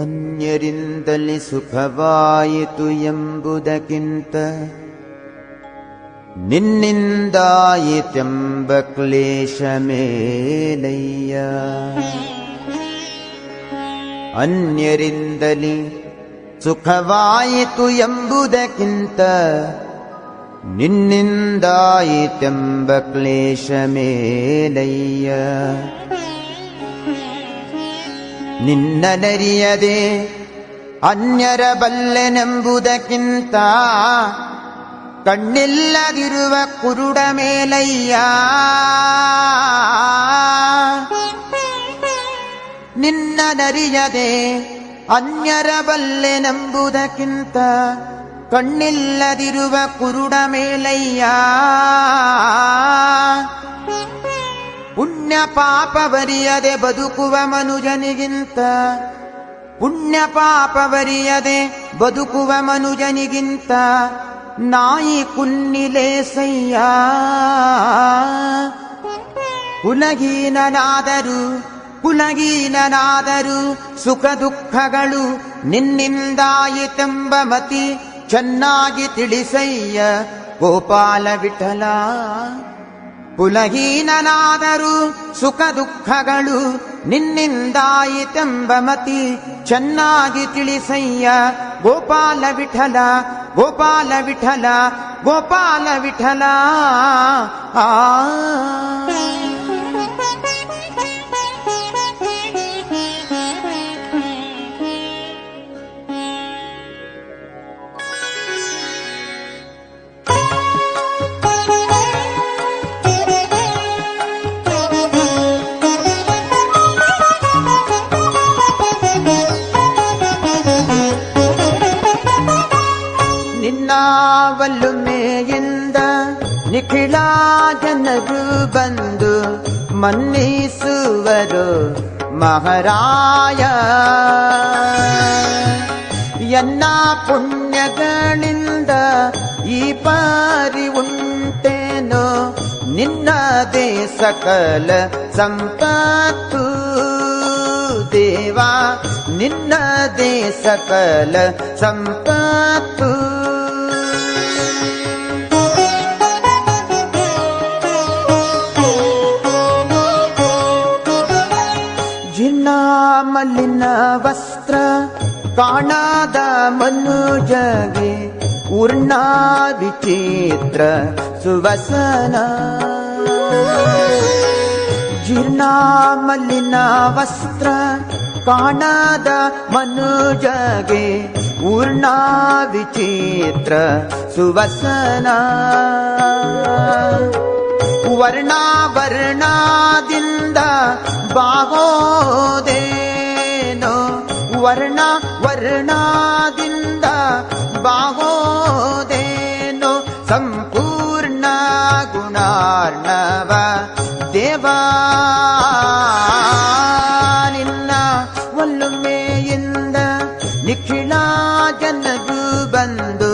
अन्यरिन्दलि सुखवायितु यम्बुदकिन्त। निन्निन्दायित्यम्बक्लेशमेलय्य अन्यरिन्दलि सुखवायितु यम्बुदकिन्त। निन्निन्दायित्यम्बक्लेशमेलय्य ನಿನ್ನನರಿಯದೆ ಅನ್ಯರ ಬಲ್ಲೆನೆಂಬುದಕ್ಕಿಂತ ಕಣ್ಣಿಲ್ಲದಿರುವ ಕುರುಡ ಮೇಲಯ್ಯ. ನಿನ್ನನರಿಯದೆ ಅನ್ಯರ ಬಲ್ಲೆನೆಂಬುದಕ್ಕಿಂತ ಕಣ್ಣಿಲ್ಲದಿರುವ ಕುರುಡ ಮೇಲಯ್ಯ. ಪುಣ್ಯ ಪಾಪವರಿಯದೆ ಬದುಕುವ ಮನುಜನಿಗಿಂತ. ಪುಣ್ಯ ಪಾಪವರಿಯದೆ ಬದುಕುವ ಮನುಜನಿಗಿಂತ. ನಾಯಿ ಕುನ್ನಿಲೇಸಯ್ಯ ಕುಲಗೀನನಾದರು ಕುಲಗೀನನಾದರು ಸುಖ ದುಃಖಗಳು ನಿನ್ನಿಂದಾಯಿತೆಂಬ ಮತಿ ಚೆನ್ನಾಗಿ ತಿಳಿಸಯ್ಯ ಗೋಪಾಲ ವಿಠಲ. ಕುಲಹೀನನಾದರೂ ಸುಖ ದುಃಖಗಳು ನಿನ್ನಿಂದಾಯಿತೆಂಬ ಮತಿ ಚೆನ್ನಾಗಿ ತಿಳಿಸಯ್ಯ. ಗೋಪಾಲ ವಿಠಲ ಗೋಪಾಲ ವಿಠಲ ಗೋಪಾಲ ವಿಠಲ. ಆ ಒಲ್ಲುಮೆಯಿಂದ ನಿಖಿಳ ಜನರು ಬಂದು ಮನ್ನಿಸುವರು ಮಹಾರಾಯ ಎನ್ನ ಪುಣ್ಯಗಳಿಂದ ಈ ಪಾರಿ ಉಂಟೇನೋ ನಿನ್ನದೇ ಸಕಲ ಸಂಪತ್ತು ದೇವಾ ನಿನ್ನದೇ ಸಕಲ ಸಂಪತ್ತು ಮಲ್ಲಿನ ವಸ್ತ್ರ, ಕಾಣಾದ ಮನುಜಗೆ ಉರ್ಣ ವಿಚಿತ್ರ ಸುವಸನ. ಜೀರ್ಣ ಮಲ್ಲಿನ ವಸ್ತ್ರ, ಕಾಣಾದ ಮನುಜಗೆ ಉರ್ಣಾ ವಿಚಿತ್ರ ಸುವಸನ. ವರ್ಣ ವರ್ಣದಿಂದ ಬಾಗೋದೇನೋ ವರ್ಣ ವರ್ಣದಿಂದ ಬಾಗೋದೇನೋ ಸಂಪೂರ್ಣ ಗುಣಾರ್ಣವ ದೇವಾ ನಿನ್ನ ಒಲ್ಲುಮೆಯಿಂದ ನಿಖಿಳ ಜನರು ಬಂದು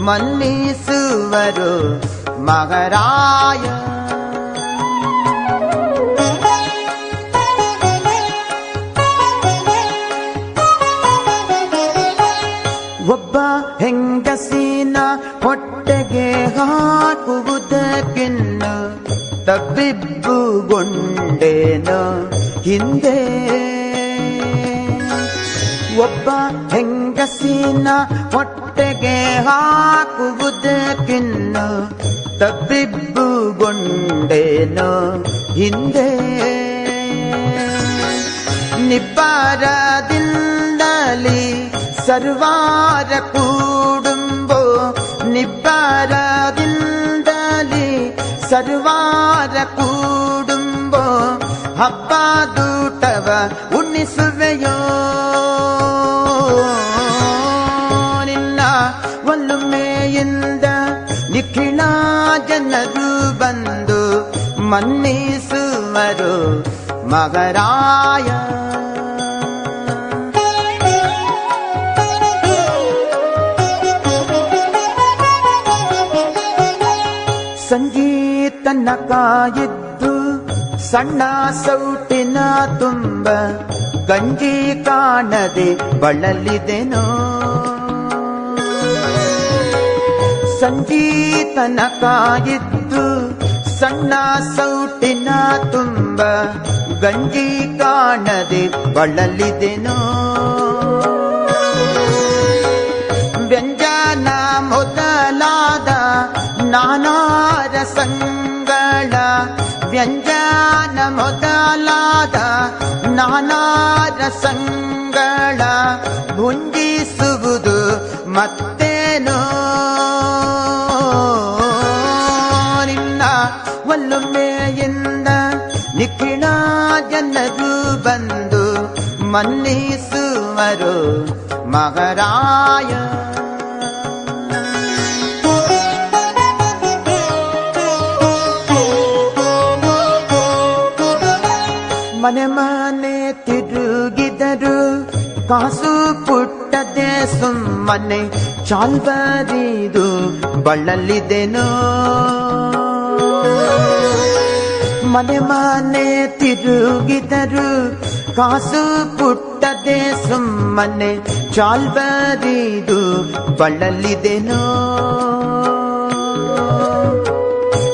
ಮನ್ನಿಸುವರು ಮಗರಾಯ ತಬ್ಬಿಬ್ಬುಗೊಂಡೇನು ಹಿಂದೆ. ಒಬ್ಬ ಹೆಂಗಸಿನ ಹೊಟ್ಟೆಗೆ ಹಾಕುವುದಕ್ಕಿನ್ನ ತಬ್ಬಿಬ್ಬುಗೊಂಡೇನು ಹಿಂದೆ. ನಿಬ್ಬಾರದಿಂದಲಿ ಸರ್ವಾರ ಕೂಡುಂಬೋ ನಿಬ್ಬಾರದಿಂದಲಿ ಸರ್ವಾರ ಕೂಡುಂಬೋ ಹಬ್ಬದೂಟವ ಉಣ್ಣಿಸುವೆಯೋ ನಿನ್ನ ಒಲ್ಲುಮೆಯಿಂದ ನಿಖಿಳ ಜನರು ಬಂದು ಮನ್ನಿಸುವರು ಮಗರಾಯ ಸಂಗೀತನ ಕಾಯಿದ್ದು ಸಣ್ಣ ಸೌಟಿನ ತುಂಬ ಗಂಜಿ ಕಾಣದೆ ಬಳಲಿದೆನೋ. ಸಂಜೀತನ ಕಾಯಿದ್ದು ಸಣ್ಣ ಸೌಟಿನ ತುಂಬ ಗಂಜಿ ಕಾಣದೆ ಬಳಲಿದೆನೋ. ನಾನಾರ ಸಂಗಳ ಭುಂಜಿಸುವುದು ಮತ್ತೇನೋ ನಿನ್ನ ಒಲ್ಲೊಮ್ಮೆಯಿಂದ ನಿಖಿಳ ಜನರು ಬಂದು ಮನ್ನಿಸುವರು ಮಹಾರಾಯ ಮನೆ ಮನೆ ತಿರುಗಿದರು. ಕಾಸು ಪುಟ್ಟದೆ ಸುಮ್ಮನೆ ಚಾಲ್ಬರಿದು ಬಳಲಿದೆನೋ ಮನೆ ಮನೆ ತಿರುಗಿದರು. ಕಾಸು ಪುಟ್ಟದೆ ಸುಮ್ಮನೆ ಚಾಲ್ಬರಿದು ಬಳಲಿದೆನೋ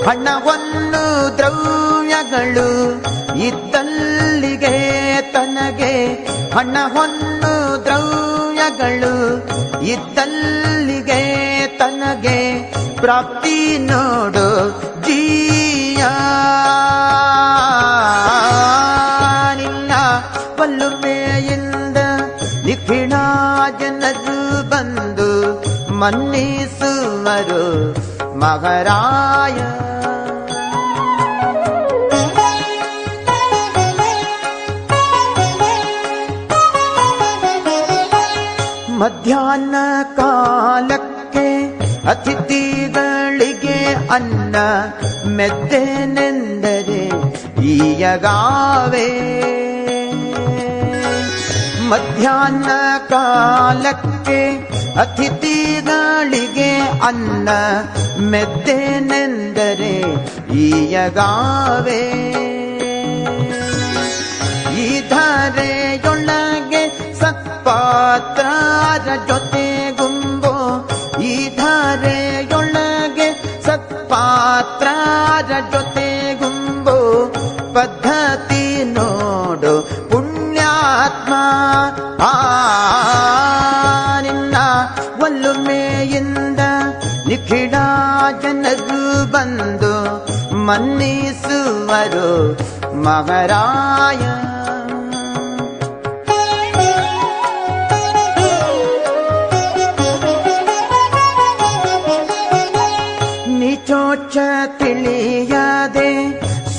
ಹಣವನ್ನು ದ್ರವ್ಯಗಳು ಇದ್ದಲ್ಲಿಗೆ ತನಗೆ ಹಣ ಹೊನ್ನು ದ್ರವ್ಯಗಳು ಇದ್ದಲ್ಲಿಗೆ ತನಗೆ ಪ್ರಾಪ್ತಿ ನೋಡು ಜೀಯ. ನಿನ್ನ ಬಲ್ಲುಮೆಯಿಂದ ನಿಖಿಣ ಜನರು ಬಂದು ಮನ್ನಿಸುವರು ಮಹಾರಾಯ. ಮಧ್ಯಾಹ್ನ ಕಾಲಕ್ಕೆ ಅತಿಥಿಗಳಿಗೆ ಅನ್ನ ಮೆದ್ದೆನೆಂದರೆ ಈಯಗಾವೆ. ಮಧ್ಯಾಹ್ನ ಕಾಲಕ್ಕೆ ಅತಿಥಿಗಳಿಗೆ ಅನ್ನ ಮೆದ್ದೆನೆಂದರೆ ಈಯಗಾವೆ. ಈ ಧಾರೆಯೊಳಗೆ ಸತ್ಪಾತ್ರರ ಜೊತೆ ಗುಂಬು, ಈ ಧಾರೆಯೊಳಗೆ ಸತ್ಪಾತ್ರರ ಜೊತೆ ಗುಂಬು. ಪದ್ಧತಿ ನೋಡು, ಪುಣ್ಯಾತ್ಮ, ಆ ನಿನ್ನ ಒಲ್ಲುಮೆಯಿಂದ ನಿಖಿಡ ಜನರು ಬಂದು ಮನ್ನಿಸುವರು ಮಹಾರಾಯ.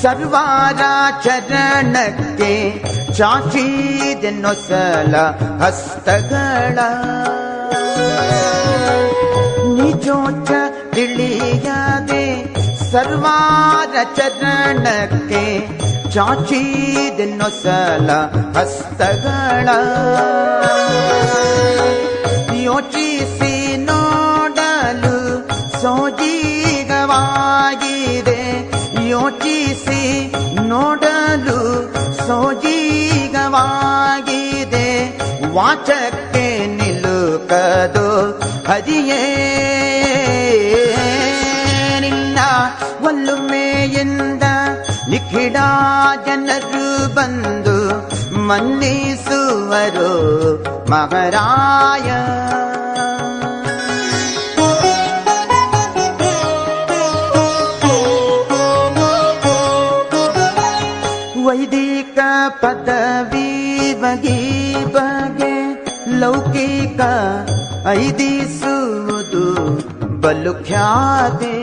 ಸರ್ವಾರ ಚರಣಕ್ಕೆ ಚಾಚಿದೆನ್ನೊಸಲ ಹಸ್ತಗಳ ನಿಜೋಚ ತಿಳಿಯದೆ ಸರ್ವಾರ ಚರಣಕ್ಕೆ ಚಾಚಿದೆನ್ನೊಸಲ ಹಸ್ತಗಳ ಯೋಚಿಸಿ ಯೋಚಿಸಿ ನೋಡಲು ಸೋಜೀಗವಾಗಿದೆ. ವಾಚಕ್ಕೆ ನಿಲುಕದು ಹರಿಯೇ ನಿನ್ನ ಒಲ್ಲುಮೆಯಿಂದ ನಿಖಿಡ ಜನರು ಬಂದು ಮನ್ನಿಸುವರು ಮಹಾರಾಯ. ಪದವಿ ಬಗೆ ಬಗೆ ಲೌಕಿಕ ಐದಿಸುವುದು ಬಲು ಖ್ಯಾತೆ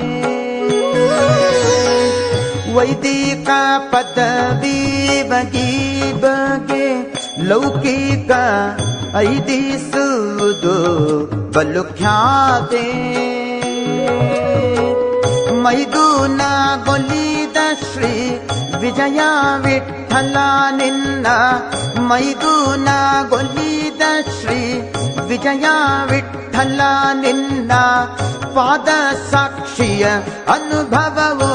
ವೈದಿಕ ಪದವಿ ಬಗೆ ಬಗೆ ಲೌಕಿಕ ಐದಿಸುವುದು ಬಲು ಖ್ಯಾತೆ ಮೈದೂನ ಗೊಲಿದ ಶ್ರೀ ವಿಜಯ ವಿಠಲ ನಿನ್ನ ಮೈದೂನ ಗೊಲ್ಲಿದ ಶ್ರೀ ವಿಜಯ ವಿಠಲ ನಿನ್ನ ಪಾದ ಸಾಕ್ಷಿಯ ಅನುಭವವೋ.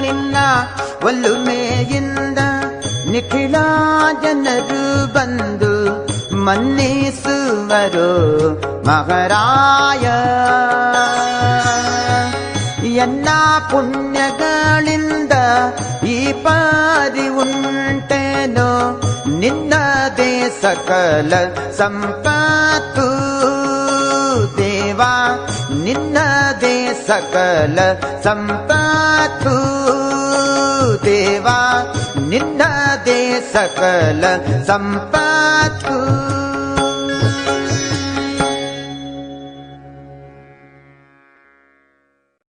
ನಿನ್ನ ಒಲ್ಲುಮೆಯಿಂದ ನಿಖಿಲ ಜನರು ಬಂದು ಮನ್ನಿಸುವರು ಮಹಾರಾಯ. ಎನ್ನ ಪುಣ್ಯಗಳಿಂದ ಈ ಪಾರಿ ಉಂಟೇನೋ? ನಿನ್ನದೇ ಸಕಲ ಸಂಪತ್ತು ದೇವಾ ನಿನ್ನದೇ ಸಕಲ ಸಂಪತ್ತು ದೇವಾ ನಿನ್ನದೇ ಸಕಲ ಸಂಪತ್ತು